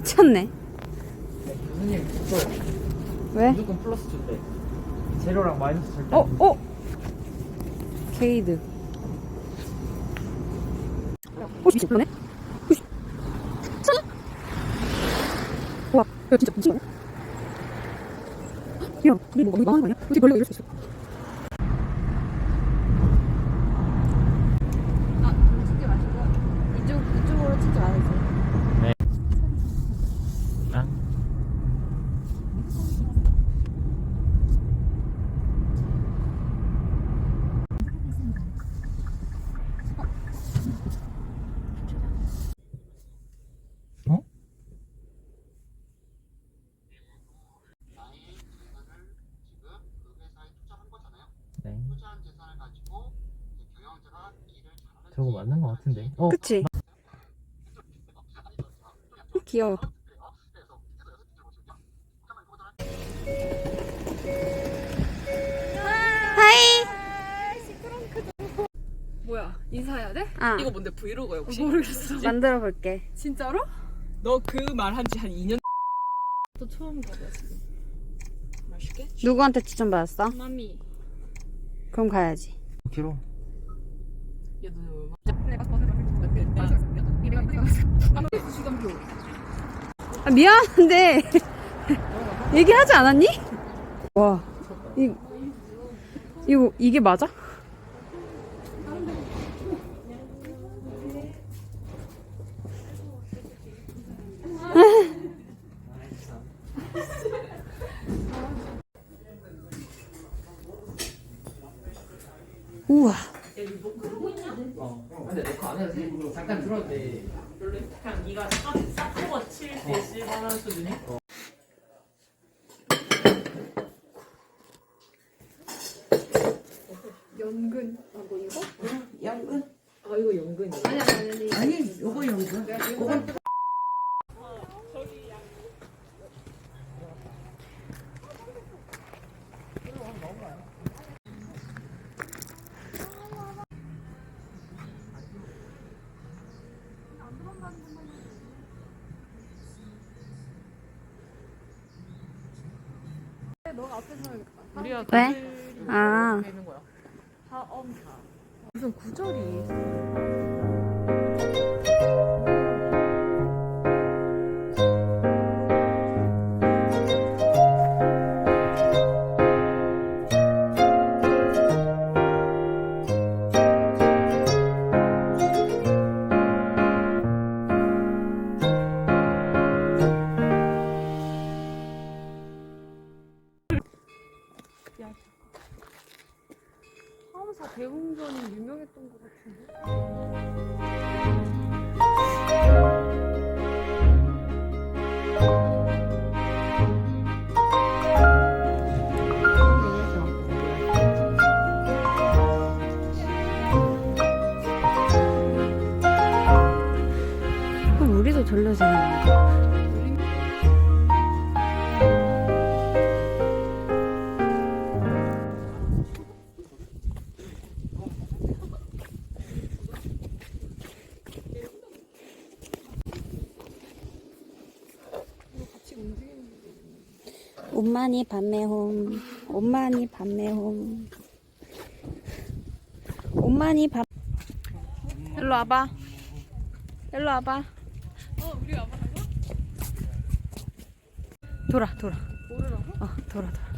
어. 미쳤네. 교수님 줬어요. 왜? 무조건 플러스 준대. 제로랑 마이너스 절대. 어, 안. 어? 게이드. 어, 미친, 그러네? 와, 야, 진짜 미친 거 아니야? 야, 우리 뭐, 이거 망한 거 아니야? 어떻게 원래 이럴 수 있어? 아, 찍지 마시고, 이쪽, 이쪽으로 찍지 말아주세요. 아? 어? 네. 저거 맞는 거 같은데. 어, 그치? 귀여워. 하이. 뭐야 인사해야 돼? 아, 이거 뭔데 브이로그야 혹시? 모르겠어. 만들어 볼게. 진짜로? 너 그 말 한 지 한 2년 또 처음 가봐 지금 맛있게? 누구한테 추천 받았어? 마미 그럼 가야지. 키로. 얘도 아, 미안한데 얘기하지 않았니? 와, 이 이거 이게 맞아? 우와. 어. 근데 내거 안 해도 돼. 잠깐 들어도 돼. 그냥 네가 싹싹 칠 대시 하는 수준이? 연근 하고 이거? 연근? 아 이거 연근이야 아니 아니 아니 요거 연근. 그건 우리가 왜? 아. 되는 거야 하엄사 무슨 구절이 하엄 옷만이 밤매홈. 옷만이 밤매홈. 옷만이 밤. 일로 와봐. 일로 와봐. 어 우리 아마 돌아 돌아? 어 돌아 돌아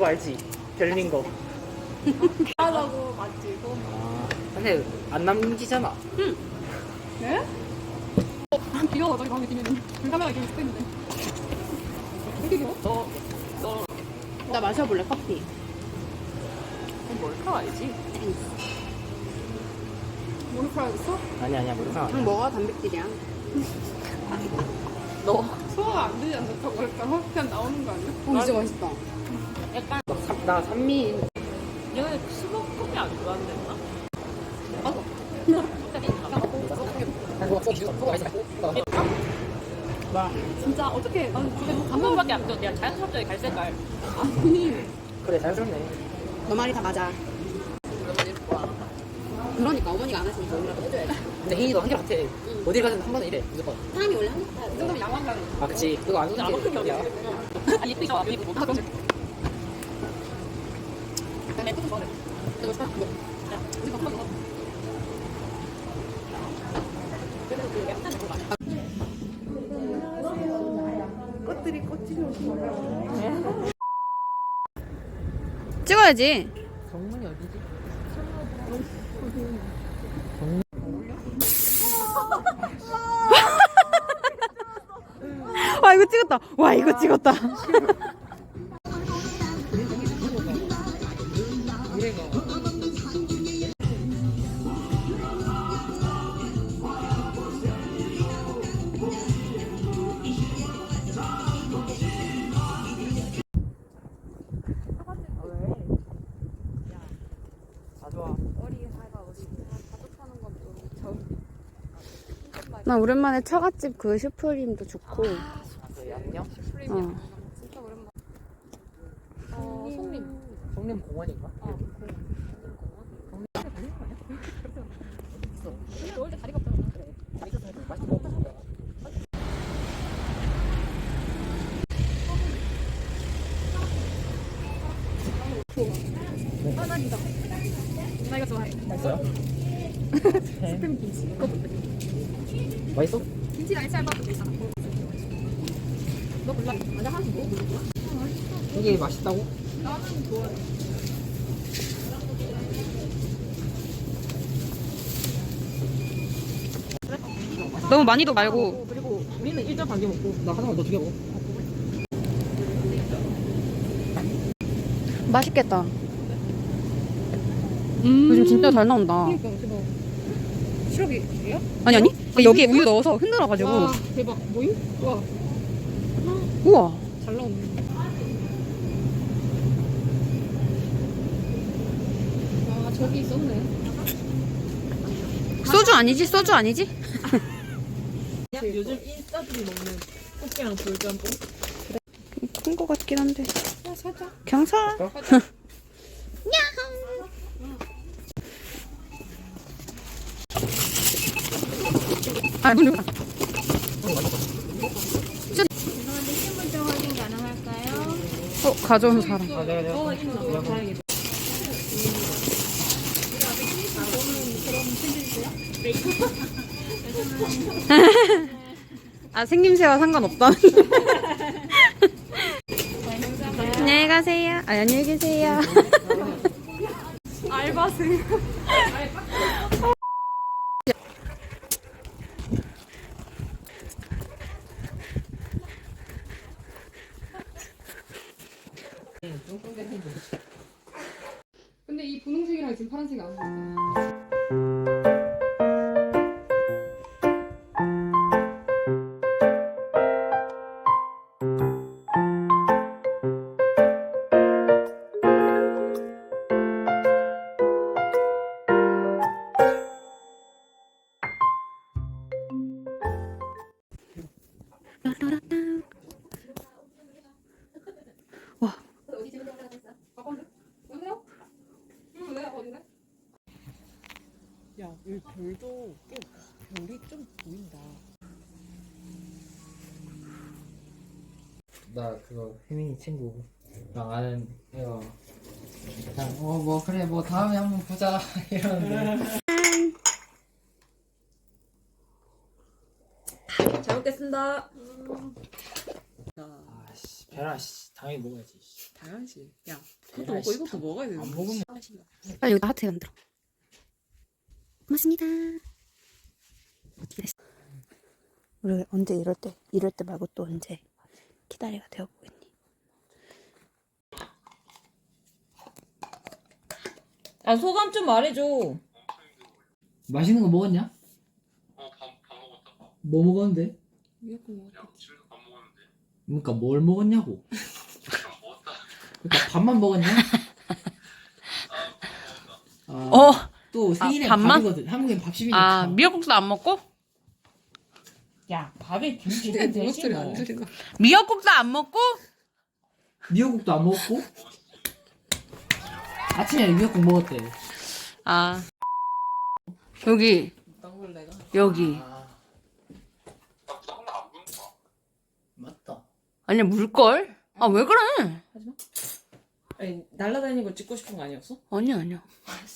그거 알지? 별린 거. 하다고 맞지 이거? 아, 근데 안 남기잖아. 네? 비가 와 저기 방에 뛰면은 그 카메라 이렇게 찍고 있는데 왜 이렇게 길어? 너, 너 나 마셔볼래 커피. 몰카 알지? 모니카 있어? 아니 아니야 몰카. 그냥 먹어 단백질이야. 너, 소화가 안 되지 않다고 할까? 그냥 나오는 거 아니야? 어 진짜 맛있다. 약간 나 산미. 수박 커피 안 좋아한댔나? 진짜 어떻게 나는 진짜 뭐한 번밖에 안 줘. 내가 자연스럽게 갈 색깔. 아니 그래 자연스럽네. 너 말이 다 맞아. 그러니까 어머니가 안 하시니까 우리라도 해줘야지. 근데 혜인이도 한개 같아. 어딜 가든 한 번은 이래 무조건. 사람이 원래 한 개다. 이 정도면 양호한가 아 그치. 그거 안 먹는 게게 어디야? 이거 못 하고. 내 것도 좋아해 먹어 먹어 찍어야지. 정문이 어디지? 와 이거 찍었다. 와 이거 찍었다. 나 오랜만에 처갓집 그 슈프림도 좋고. 그 양념? 어. 진짜 오랜만 어 손님 성림 공원인가? 넣을 때 다리가 없잖아 나 이거 좋아해 맛있어요? 스팸 김치. 맛있어? 김치 날치 알바도 있잖아 너 몰라 맞아 하나씩 먹어 이게 맛있다고? 나는 좋아해 너무 많이도 말고. 그리고 우리는 일점 반개 먹고 나 하나만 더 두개 먹어. 맛있겠다. 요즘 진짜 잘 나온다. 그러니까 대박 시럽이에요? 아니 아니 여기에 우유 넣어서 흔들어가지고. 와 대박 뭐임? 와 우와. 잘 나오네 아 저기 있었네 소주 아니지? 소주 아니지? 요즘 인싸들이 먹는 꽃게랑 돌짬뽕. 큰 거 같긴 한데. 야 살짝 그냥 사. 아, 문 열어. 어, 가져온 사람. 아. 어 다행이다 아, 생김새와 상관없다는. 안녕히 가세요. 아, 안녕히 계세요. 알바생 야, 여기 별도 꽤 별이 좀 보인다. 나 그거 혜민이 친구 랑 아는 애가 그냥 어뭐 그래 뭐 다음에 한번 보자 이러는데 잘 먹겠습니다. 아씨 베라 씨 당연히 먹어야지. 씨. 당연하지. 야, 베라, 먹고 씨, 이것도 당- 먹어야 되는 안거 먹으면 빨리 여기다 하트 만들어. 고맙습니다. 우리 언제 이럴 때, 이럴 때 말고 또 언제 기다리가 되어 보겠니? 아 소감 좀 말해줘. 맛있는 거 먹었냐? 어, 밥, 밥 먹었다. 밥. 뭐 먹었는데? 야, 집에서 밥 먹었는데. 그러니까 뭘 먹었냐고. 그냥 먹었다. 그러니까 밥만 먹었냐? 아, 어, 또 생일에 아, 밥만? 밥이거든. 한국엔 밥심이니까. 아, 미역국도 안 먹고? 야, 밥에 김치는 되지 목소리 안 뭐. 들리나? 미역국도 안 먹고? 미역국도 안 먹었고. 아침에 미역국 먹었대. 아. 여기. 여기. 아, 나 부담나 안 먹는 거야. 맞다. 아니야, 물걸? 아, 왜 그래? 아니 날라다니는 거 찍고 싶은 거 아니었어? 아니야, 아니야.